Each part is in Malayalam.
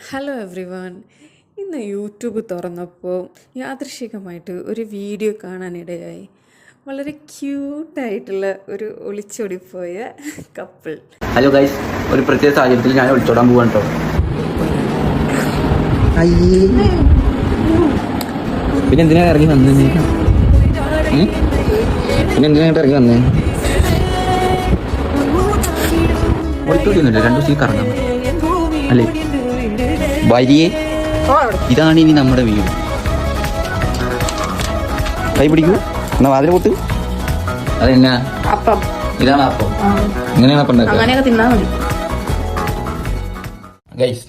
ഹലോ എവ്രി വൺ ഇന്ന് യൂട്യൂബ് തുറന്നപ്പോൾ യാദൃശികമായിട്ട് ഒരു വീഡിയോ കാണാനിടയായി. വളരെ ക്യൂട്ടായിട്ടുള്ള ഒരു ഒളിച്ചോടി പോയ കപ്പിൾ ഹലോ ഗൈസ് ഒരു പ്രത്യേക സാഹചര്യത്തിൽ ഞാൻ ഒളിച്ചോടാൻ കേട്ടോ പിന്നെ എന്തിനാ ഇറങ്ങി വന്നേ നീ? പിന്നെ എന്തിനാ ഇറങ്ങി വന്നേ? ഒളിച്ചോടിയൊന്നുമില്ല. രണ്ടു ദിവസം അല്ലേ? വരിയെ ഇതാണ് ഇനി നമ്മുടെ വീട്. കൈ പിടിക്കൂ. എന്നാ വാതിൽ പൊട്ട്. അതെന്നാ? അപ്പം. ഇതാണ് അപ്പം. ഇങ്ങനെയാണ് അപ്പം ഉണ്ടാക്കുക. അങ്ങനെയൊക്കെ തിന്നാ മതി. ഗൈസ്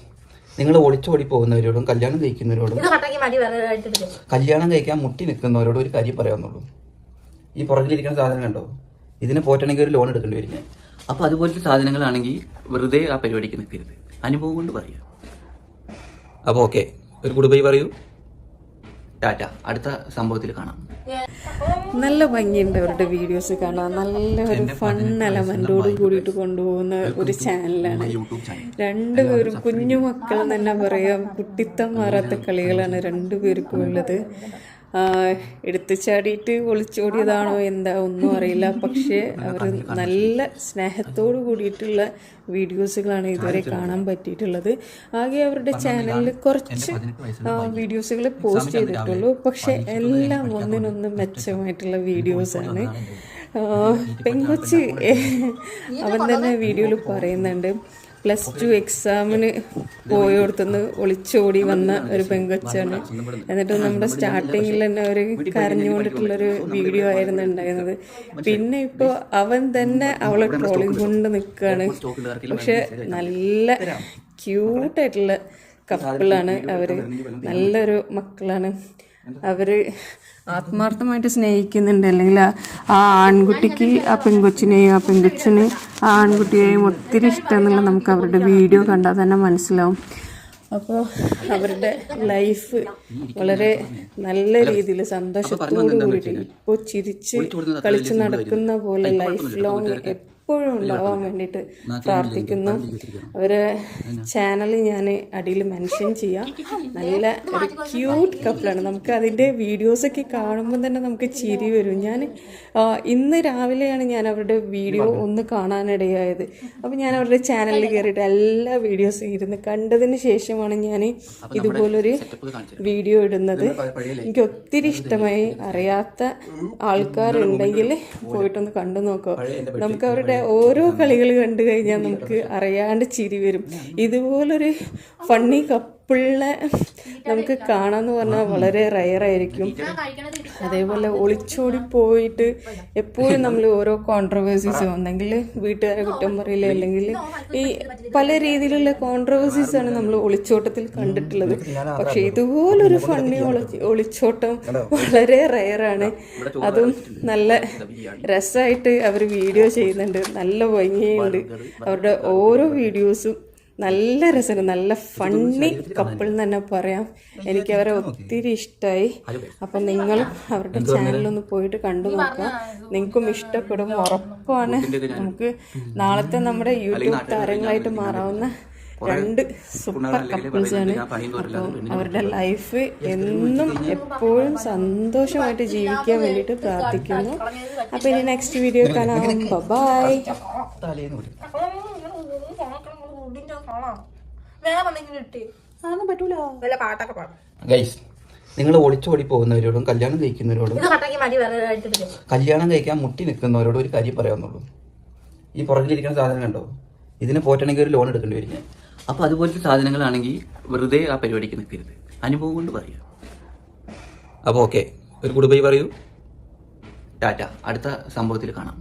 നിങ്ങൾ ഒളിച്ചോടി പോകുന്നവരോടും കല്യാണം കഴിക്കുന്നവരോടും കല്യാണം കഴിക്കാൻ മുട്ടി നിൽക്കുന്നവരോടും ഒരു കാര്യം പറയാവുന്നുള്ളൂ. ഈ പുറകിലിരിക്കുന്ന സാധനം കണ്ടോ ഇതിനെ പോറ്റണമെങ്കിൽ ഒരു ലോൺ എടുക്കേണ്ടി വരില്ല? അപ്പൊ അപ്പോൾ അതുപോലത്തെ സാധനങ്ങളാണെങ്കിൽ വെറുതെ ആ പരിപാടിക്ക് നിൽക്കരുത്. അനുഭവം കൊണ്ട് പറയാം. അപ്പോൾ ഓക്കെ ഒരു കുടുംബൈ പറയൂ. ടാറ്റ അടുത്ത സംഭവത്തിൽ കാണാം. നല്ല ഭംഗിയുണ്ട് അവരുടെ വീഡിയോസ് കാണാൻ. നല്ല ഒരു ഫൺ എലമെന്റോട് കൂടിയിട്ട് കൊണ്ടുപോകുന്ന ഒരു ചാനലാണ് രണ്ടുപേരും കുഞ്ഞു മക്കൾ തന്നെ പറയാം. കുട്ടിത്തം മാറാത്ത കളികളാണ് രണ്ടുപേർക്കും ഉള്ളത്. എടുത്തു ചാടിയിട്ട് ഒളിച്ചോടിയതാണോ എന്താ ഒന്നും അറിയില്ല. പക്ഷേ അവർ നല്ല സ്നേഹത്തോട് കൂടിയിട്ടുള്ള വീഡിയോസുകളാണ് ഇതുവരെ കാണാൻ പറ്റിയിട്ടുള്ളത്. ആകെ അവരുടെ ചാനലിൽ കുറച്ച് വീഡിയോസുകൾ പോസ്റ്റ് ചെയ്തിട്ടുള്ളൂ. പക്ഷെ എല്ലാം ഒന്നിനൊന്ന് മെച്ചമായിട്ടുള്ള വീഡിയോസാണ്. പെങ്കൊച്ച് അവൻ തന്നെ വീഡിയോയിൽ പറയുന്നുണ്ട്. പ്ലസ് ടു എക്സാമിന് പോയോടത്തുനിന്ന് ഒളിച്ചോടി വന്ന ഒരു പെങ്കൊച്ചാണ്. എന്നിട്ട് നമ്മുടെ സ്റ്റാർട്ടിങ്ങിൽ തന്നെ ഒരു കരഞ്ഞുകൊണ്ടിട്ടുള്ളൊരു വീഡിയോ ആയിരുന്നു ഉണ്ടായിരുന്നത്. പിന്നെ ഇപ്പോൾ അവൻ തന്നെ അവളെ ട്രോളിങ് കൊണ്ട് നിൽക്കുകയാണ് പക്ഷെ നല്ല ക്യൂട്ടായിട്ടുള്ള കപ്പിളാണ് അവർ നല്ലൊരു മക്കളാണ്. അവർ ആത്മാർത്ഥമായിട്ട് സ്നേഹിക്കുന്നുണ്ട്. അല്ലെങ്കിൽ ആ- ആ ആൺകുട്ടിക്ക് ആ പെൺകൊച്ചിനെയും ആ പെൺകൊച്ചിന് ആ ആൺകുട്ടിയെയും ഒത്തിരി ഇഷ്ടം എന്നുള്ള നമുക്ക് അവരുടെ വീഡിയോ കണ്ടാൽ തന്നെ മനസ്സിലാവും. അപ്പോൾ അവരുടെ ലൈഫ് വളരെ നല്ല രീതിയിൽ സന്തോഷത്തോടു കൂടിയിട്ട് ഇപ്പോൾ ചിരിച്ച് കളിച്ച് നടക്കുന്ന പോലെ ലൈഫ് ലോങ് എപ്പോഴും ഉണ്ടാവാൻ വേണ്ടിയിട്ട് പ്രാർത്ഥിക്കുന്നു. അവരെ ചാനൽ ഞാൻ അടിയിൽ മെൻഷൻ ചെയ്യാം. നല്ല ഒരു ക്യൂട്ട് കപ്പിളാണ് നമുക്ക് അതിന്റെ വീഡിയോസൊക്കെ കാണുമ്പോൾ തന്നെ നമുക്ക് ചിരി വരും. ഞാൻ ഇന്ന് രാവിലെയാണ് ഞാൻ അവരുടെ വീഡിയോ ഒന്ന് കാണാനിടയായത്. അപ്പോൾ ഞാൻ അവരുടെ ചാനലിൽ കയറിയിട്ട് എല്ലാ വീഡിയോസും ഇരുന്ന് കണ്ടതിന് ശേഷമാണ് ഞാൻ ഇതുപോലൊരു വീഡിയോ ഇടുന്നത്. എനിക്ക് ഒത്തിരി ഇഷ്ടമായി. അറിയാത്ത ആൾക്കാരുണ്ടെങ്കിൽ പോയിട്ടൊന്ന് കണ്ടു നോക്കുക നമുക്ക് അവരുടെ ഓരോ കളികൾ കണ്ടു കഴിഞ്ഞാൽ നമുക്ക് അറിയാണ്ട് ചിരി വരും. ഇതുപോലൊരു ഫണ്ണി കപ്പിളിനെ നമുക്ക് കാണാന്ന് പറഞ്ഞാൽ വളരെ റയർ ആയിരിക്കും. അതേപോലെ ഒളിച്ചോടി പോയിട്ട് എപ്പോഴും നമ്മൾ ഓരോ കോൺട്രവേഴ്സീസ് ഒന്നെങ്കിൽ വീട്ടുകാരെ കുറ്റം പറയില്ല അല്ലെങ്കിൽ ഈ പല രീതിയിലുള്ള കോൺട്രവേഴ്സീസ് ആണ് നമ്മൾ ഒളിച്ചോട്ടത്തിൽ കണ്ടിട്ടുള്ളത്. പക്ഷെ ഇതുപോലൊരു ഫണ്ണി ഒളിച്ചോട്ടം വളരെ റയറാണ് അതും നല്ല രസമായിട്ട് അവർ വീഡിയോ ചെയ്യുന്നുണ്ട്. നല്ല ഭംഗിയുണ്ട്. അവരുടെ ഓരോ വീഡിയോസും നല്ല രസമാണ് നല്ല ഫണ്ണി കപ്പിൾ എന്ന് തന്നെ പറയാം. എനിക്ക് അവരെ ഒത്തിരി ഇഷ്ടമായി അപ്പം നിങ്ങൾ അവരുടെ ചാനലൊന്ന് പോയിട്ട് കണ്ടു നോക്കുക. നിങ്ങൾക്കും ഇഷ്ടപ്പെടും ഉറപ്പാണ്. നമുക്ക് നാളത്തെ നമ്മുടെ യൂട്യൂബ് താരങ്ങളായിട്ട് മാറാവുന്ന രണ്ട് സൂപ്പർ കപ്പിൾസ് ആണ്. അപ്പം അവരുടെ ലൈഫ് എന്നും എപ്പോഴും സന്തോഷമായിട്ട് ജീവിക്കാൻ വേണ്ടിയിട്ട് പ്രാർത്ഥിക്കുന്നു. അപ്പം ഇനി നെക്സ്റ്റ് വീഡിയോ കാണാം. ബൈ വേറെ എന്തെങ്കിലും ഇട്ട്. അതൊന്നും പറ്റൂല. വല്ല പാട്ടൊക്കെ പാടും. ഗൈസ് നിങ്ങൾ ഒളിച്ചോടി പോകുന്നവരോടും കല്യാണം കഴിക്കുന്നവരോടും കല്യാണം കഴിക്കാൻ മുട്ടി നിൽക്കുന്നവരോടും ഒരു കാര്യം പറയാവുന്നുള്ളൂ. ഈ പുറകിലിരിക്കുന്ന സാധനം കണ്ടോ ഇതിനെ പോറ്റണെങ്കിൽ ഒരു ലോൺ എടുക്കേണ്ടി വരും ഞാൻ അപ്പോൾ അതുപോലത്തെ സാധനങ്ങളാണെങ്കിൽ വെറുതെ ആ പരിപാടിക്ക് നിൽക്കരുത്. അനുഭവം കൊണ്ട് പറയാം അപ്പോൾ ഓക്കെ ഒരു കുടുംബൈ പറയൂ. ടാറ്റ. അടുത്ത സംഭവത്തിൽ കാണാം.